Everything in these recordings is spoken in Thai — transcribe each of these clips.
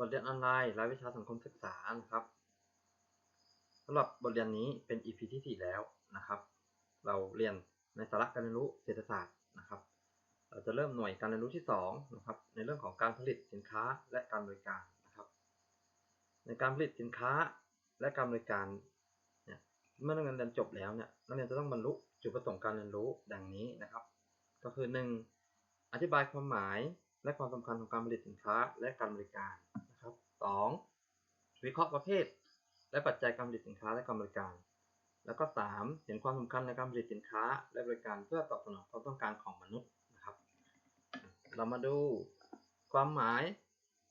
บทเรียนออนไลน์รายวิชาสังคมศึกษานะครับสำหรับบทเรียนนี้เป็น EP ที่ 4 แล้วนะครับ เราเรียนในสาระการเรียนรู้เศรษฐศาสตร์นะครับ เราจะเริ่มหน่วยการเรียนรู้ที่2นะครับในเรื่องของการผลิตสินค้าและการบริการนะครับ ในการผลิตสินค้าและการบริการเนี่ยเมื่อนักเรียนเรียนจบแล้วเนี่ยนักเรียนจะต้องบรรลุจุดประสงค์การเรียนรู้ดังนี้นะครับ ก็คือ 1. อธิบายความหมายและความสำคัญของการผลิตสินค้าและการบริการ 2. วิเคราะห์ประเภท และปัจจัยการผลิตสินค้าและการบริการ แล้วก็ 3. เห็นความสำคัญในการผลิตสินค้าและบริการเพื่อตอบสนองความต้องการของมนุษย์นะครับ เรามาดูความหมาย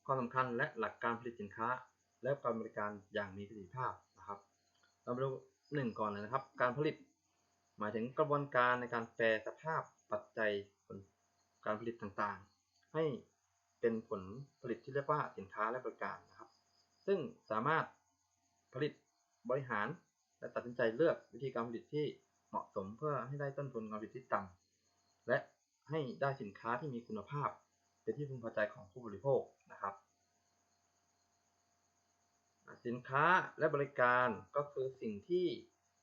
ความสำคัญและหลักการผลิตสินค้า และการบริการอย่างมีประสิทธิภาพนะครับ เรามาดูหนึ่งก่อนเลยนะครับ การผลิต หมายถึงกระบวนการในการแปลสภาพปัจจัยการผลิตต่างๆ ให้เป็นผล ที่เรียกว่าสินค้าและบริการนะครับ ซึ่งสามารถผลิตบริหารและตัดสินใจเลือกวิธีการผลิตที่เหมาะสมเพื่อให้ได้ต้นทุนการผลิตที่ต่ำและให้ได้สินค้าที่มีคุณภาพ เป็นที่พึงพอใจของผู้บริโภคนะครับ สินค้าและบริการก็คือสิ่งที่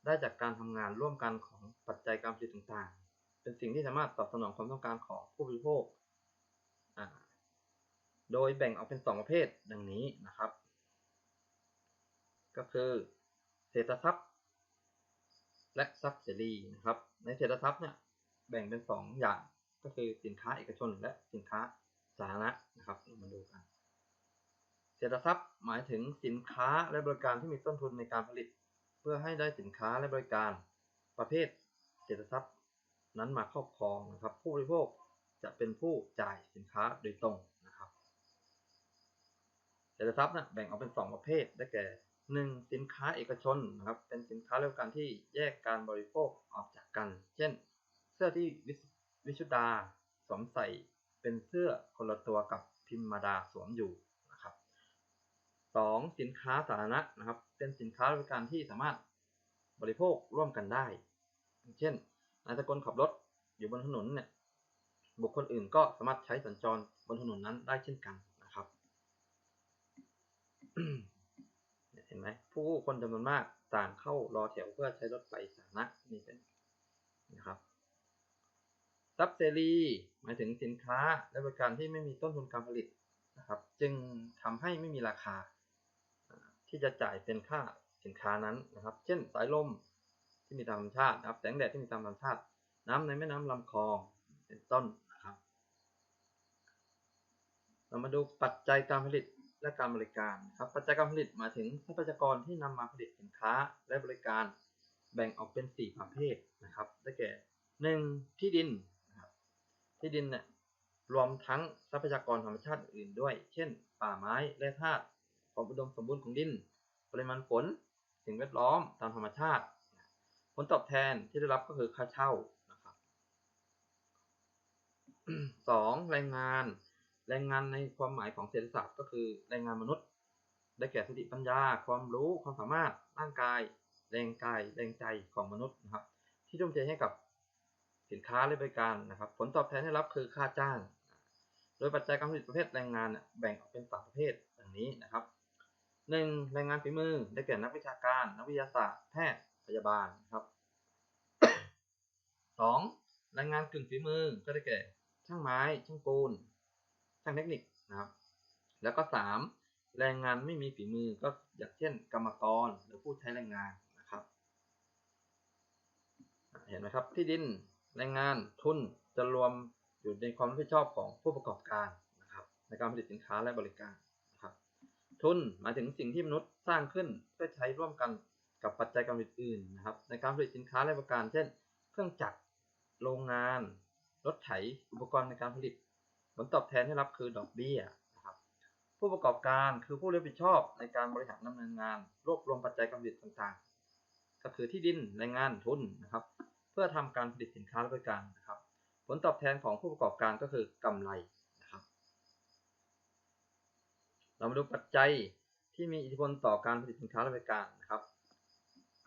ได้จากการทำงานร่วมกันของปัจจัยการผลิตต่างๆ เป็นสิ่งที่สามารถตอบสนองความต้องการของผู้บริโภค โดยแบ่งออกเป็น 2 ประเภทดังนี้นะครับ ก็คือเศรษฐทรัพย์ และทรัพย์เสรีนะครับ ในเศรษฐทรัพย์เนี่ยแบ่งเป็น 2 อย่างก็คือสินค้าเอกชนและสินค้าสาธารณะนะครับเรามาดูกัน เศรษฐทรัพย์หมายถึงสินค้าและบริการที่มีต้นทุนในการผลิต เพื่อให้ได้สินค้าและบริการประเภทเศรษฐทรัพย์นั้นมาครอบครองนะครับ ผู้บริโภคจะเป็นผู้จ่ายสินค้าโดยตรง เศรษฐทรัพย์นะแบ่งออกเป็น 2 ประเภท ได้แก่ 1. สินค้าเอกชนนะครับ เป็นสินค้าและบริการที่แยกการบริโภคออกจากกัน เช่น เสื้อที่วิชุดาสวมใส่เป็นเสื้อคนละตัวกับพิมมาดาสวมอยู่นะครับ 2. สินค้าสาธารณะนะครับ เป็นสินค้าบริการที่สามารถบริโภคร่วมกันได้ เช่นนายตะกลขับรถอยู่บนถนนเนี่ย บุคคลอื่นก็สามารถใช้สัญจรบนถนนนั้นได้เช่นกัน เห็นไหมผู้คนจำนวนมากต่างเข้ารอแถวเพื่อใช้รถไฟสาธารณะนี่เป็นนะครับทรัพย์เสรีหมายถึงสินค้าและบริการที่ไม่มีต้นทุนการผลิตนะครับ จึงทำให้ไม่มีราคาที่จะจ่ายเป็นค่าสินค้านั้นนะครับ เช่นสายลมที่มีตามธรรมชาตินะครับแสงแดดที่มีตามธรรมชาติ น้ำในแม่น้ำลำคลองเป็นต้นนะครับ เรามาดูปัจจัยการผลิต และการบริการครับปัจจัยการผลิตหมายถึงทรัพยากรที่นำมาผลิตสินค้าและบริการแบ่งออกเป็น 4 ประเภทนะครับได้แก่ 1. ที่ดินนะครับที่ดินเนี่ยรวมทั้งทรัพยากรธรรมชาติอื่นด้วย เช่น ป่าไม้แร่ธาตุความอุดมสมบูรณ์ของดิน ปริมาณฝนสิ่งแวดล้อมตามธรรมชาติ ผลตอบแทนที่ได้รับก็คือค่าเช่านะครับ 2. แรงงาน แรงงานในความหมายของเศรษฐศาสตร์ก็คือแรงงานมนุษย์ ได้แก่สติปัญญา ความรู้ความสามารถร่างกาย แรงกายแรงใจของมนุษย์นะครับ ที่ทุ่มเทให้กับสินค้าและบริการนะครับ ผลตอบแทนที่รับคือค่าจ้าง โดยปัจจัยการผลิตประเภทแรงงานแบ่งออกเป็นสามประเภทดังนี้นะครับหนึ่งแรงงานฝีมือได้แก่นักวิชาการ นักวิทยาศาสตร์แพทย์พยาบาลครับสองแรงงานกึ่งฝีมือก็ได้แก่ ช่างไม้ ช่างปูน ช่างเทคนิคนะครับ แล้วก็สามแรงงานไม่มีฝีมือก็อย่างเช่น กรรมกรหรือผู้ใช้แรงงานนะครับ เห็นไหมครับที่ดินแรงงานทุนจะรวมอยู่ในความรับผิดชอบของผู้ประกอบการนะครับ ในการผลิตสินค้าและบริการนะครับ ทุนหมายถึงสิ่งที่มนุษย์สร้างขึ้นเพื่อใช้ร่วมกันกับปัจจัยการผลิตอื่นนะครับ ในการผลิตสินค้าและบริการ เช่น เครื่องจักรโรงงานรถไถอุปกรณ์ในการผลิต ผลตอบแทนที่รับคือดอกเบี้ยนะครับผู้ประกอบการคือผู้รับผิดชอบในการบริหารดำเนินงาน รวบรวมปัจจัยการผลิตต่างๆ ก็คือที่ดินแรงงานทุนนะครับ เพื่อทำการผลิตสินค้าและบริการนะครับ ผลตอบแทนของผู้ประกอบการก็คือกำไรนะครับ เรามาดูปัจจัยที่มีอิทธิพลต่อการผลิตสินค้าและบริการนะครับ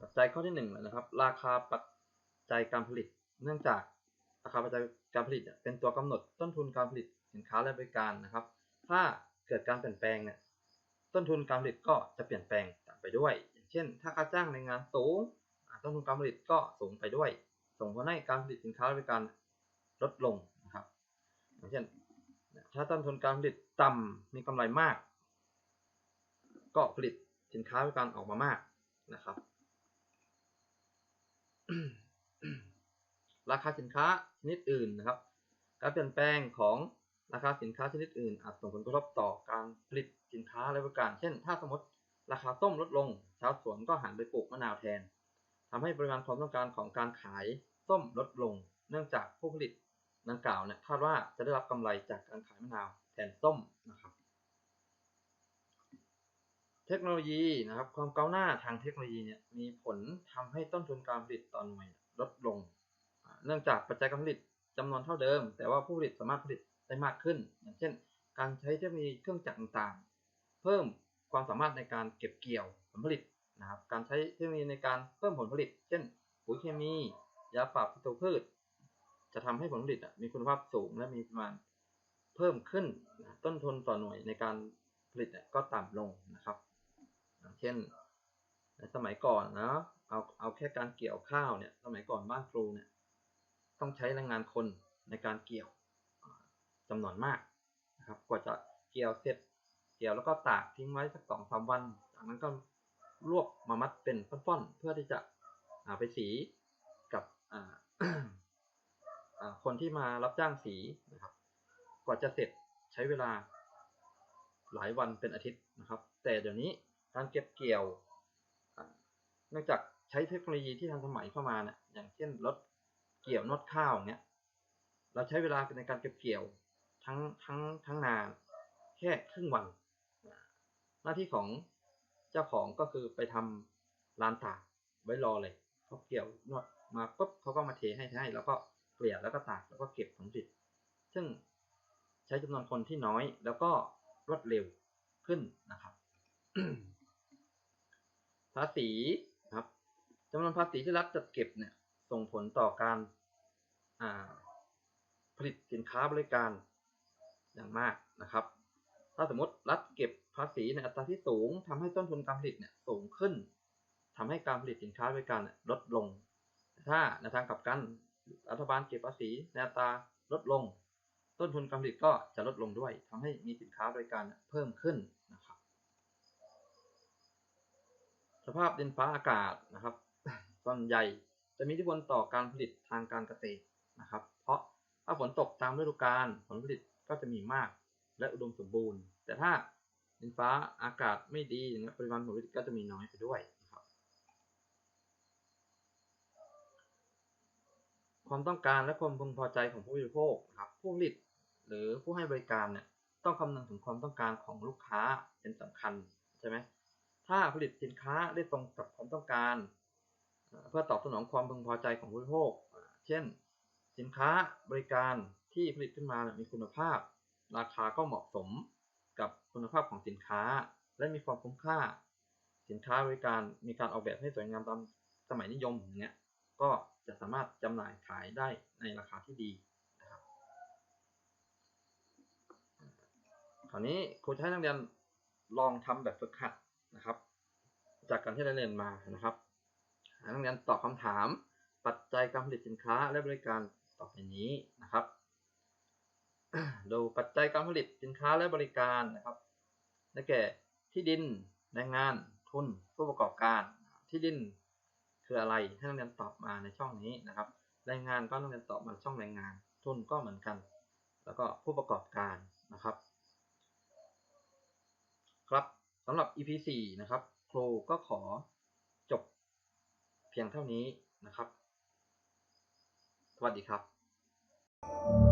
ปัจจัยข้อที่1นึ่งนะครับ ราคาปัจจัยการผลิต เนื่องจากราคาปัจจัยการผลิตเป็นตัวกำหนดต้นทุนการผลิต สินค้าและบริการนะครับ ถ้าเกิดการเปลี่ยนแปลงเนี่ยต้นทุนการผลิตก็จะเปลี่ยนแปลงตามไปด้วย อย่างเช่น ถ้าค่าจ้างในงานสูงต้นทุนการผลิตก็สูงไปด้วย ส่งผลให้การผลิตสินค้าและบริการลดลงนะครับ อย่างเช่น ถ้าต้นทุนการผลิตต่ำมีกำไรมาก ก็ผลิตสินค้าบริการออกมามากนะครับ ราคาสินค้าชนิดอื่นนะครับ การเปลี่ยนแปลงของ ราคาสินค้าชนิดอื่นอาจส่งผลกระทบต่อการผลิตสินค้าและบริการ เช่น ถ้าสมมติราคาส้มลดลง ชาวสวนก็หันไปปลูกมะนาวแทนทำให้ปริมาณความต้องการของการขายส้มลดลง เนื่องจากผู้ผลิตดังกล่าวเนี่ยคาดว่าจะได้รับกำไรจากการขายมะนาวแทนส้มนะครับ เทคโนโลยีนะครับ ความก้าวหน้าทางเทคโนโลยีเนี่ยมีผลทำให้ต้นทุนการผลิตต่อหน่วยลดลง เนื่องจากปัจจัยการผลิตจำนวนเท่าเดิม แต่ว่าผู้ผลิตสามารถผลิต ได้มากขึ้น อย่างเช่น การใช้เทคโนโลยีเครื่องจักรต่างๆ เพิ่มความสามารถในการเก็บเกี่ยวผลผลิตนะครับ การใช้เทคโนโลยีในการเพิ่มผลผลิต เช่น ปุ๋ยเคมี ยาปราบศัตรูพืช จะทำให้ผลผลิตมีคุณภาพสูงและมีประมาณเพิ่มขึ้น ต้นทุนต่อหน่วยในการผลิตก็ต่ำลงนะครับอย่างเช่น ในสมัยก่อนนะเอาเอาแค่การเกี่ยวข้าวเนี่ย สมัยก่อนบ้านครูเนี่ย ต้องใช้แรงงานคนในการเกี่ยว จำนวนมากนะครับกว่าจะเกี่ยวเสร็จเกี่ยวแล้วก็ตากทิ้งไว้สักสองสามวัน จากนั้นก็รวบมามัดเป็นฟ่อนๆเพื่อที่จะไปสีกับคนที่มารับจ้างสีนะครับ กว่าจะเสร็จใช้เวลาหลายวันเป็นอาทิตย์นะครับ แต่เดี๋ยวนี้การเก็บเกี่ยวเนื่องจากใช้เทคโนโลยีที่ทันสมัยเข้ามาเนี่ยอย่างเช่นรถเกี่ยวนดข้าวเนี้ยเราใช้เวลาในการเก็บเกี่ยว ทั้งทั้งทั้งนานแค่ครึ่งวัน หน้าที่ของเจ้าของก็คือไปทำลานตากไว้รอเลยเขาเกี่ยวนวดมาปุ๊บเขาก็มาเทให้ให้ แล้วก็เกลี่ยแล้วก็ตากแล้วก็เก็บผลผลิตซึ่งใช้จำนวนคนที่น้อยแล้วก็รวดเร็วขึ้นนะครับภาษีครับจำนวนภาษีที่รัฐจัดเก็บเนี่ยส่งผลต่อการผลิตสินค้าบริการ อย่างมากนะครับ ถ้าสมมติรัฐเก็บภาษีในอัตราที่สูงทำให้ต้นทุนการผลิตเนี่ยสูงขึ้นทำให้การผลิตสินค้าบริการลดลง ถ้าในทางกลับกันรัฐบาลเก็บภาษีในอัตราลดลง ต้นทุนการผลิตก็จะลดลงด้วยทำให้มีสินค้าบริการเพิ่มขึ้นนะครับ สภาพดินฟ้าอากาศนะครับส่วนใหญ่จะมีอิทธิพลต่อการผลิตทางการเกษตรนะครับ เพราะถ้าฝนตกตามฤดูกาลผลผลิต ก็จะมีมากและอุดมสมบูรณ์ แต่ถ้าดินฟ้าอากาศไม่ดีนะปริมาณผลผลิตก็จะมีน้อยไปด้วยนะครับ ความต้องการและความพึงพอใจของผู้บริโภคครับผู้ผลิตหรือผู้ให้บริการเนี่ยต้องคำนึงถึงความต้องการของลูกค้าเป็นสำคัญใช่ไหมถ้าผลิตสินค้าได้ตรงกับความต้องการ เพื่อตอบสนองความพึงพอใจของผู้บริโภค เช่น สินค้าบริการ ที่ผลิตขึ้นมามีคุณภาพ ราคาก็เหมาะสมกับคุณภาพของสินค้า และมีความคุ้มค่า สินค้าบริการมีการออกแบบให้สวยงามตามสมัยนิยมอย่างเงี้ยก็จะสามารถจำหน่ายขายได้ในราคาที่ดีนะครับคราวนี้ครูจะให้นักเรียนลองทำแบบฝึกหัดนะครับ จากการที่ได้เรียนมานะครับนักเรียนตอบคำถามปัจจัยการผลิตสินค้าและบริการต่อไปนี้นะครับ ดูปัจจัยการผลิตสินค้าและบริการนะครับ ได้แก่ที่ดินแรงงานทุนผู้ประกอบการ ที่ดินคืออะไรให้นักเรียนตอบมาในช่องนี้นะครับ แรงงานก็นักเรียนตอบมาช่องแรงงาน ทุนก็เหมือนกัน แล้วก็ผู้ประกอบการนะครับ ครับสำหรับ EP 4นะครับ ครูก็ขอจบเพียงเท่านี้นะครับ สวัสดีครับ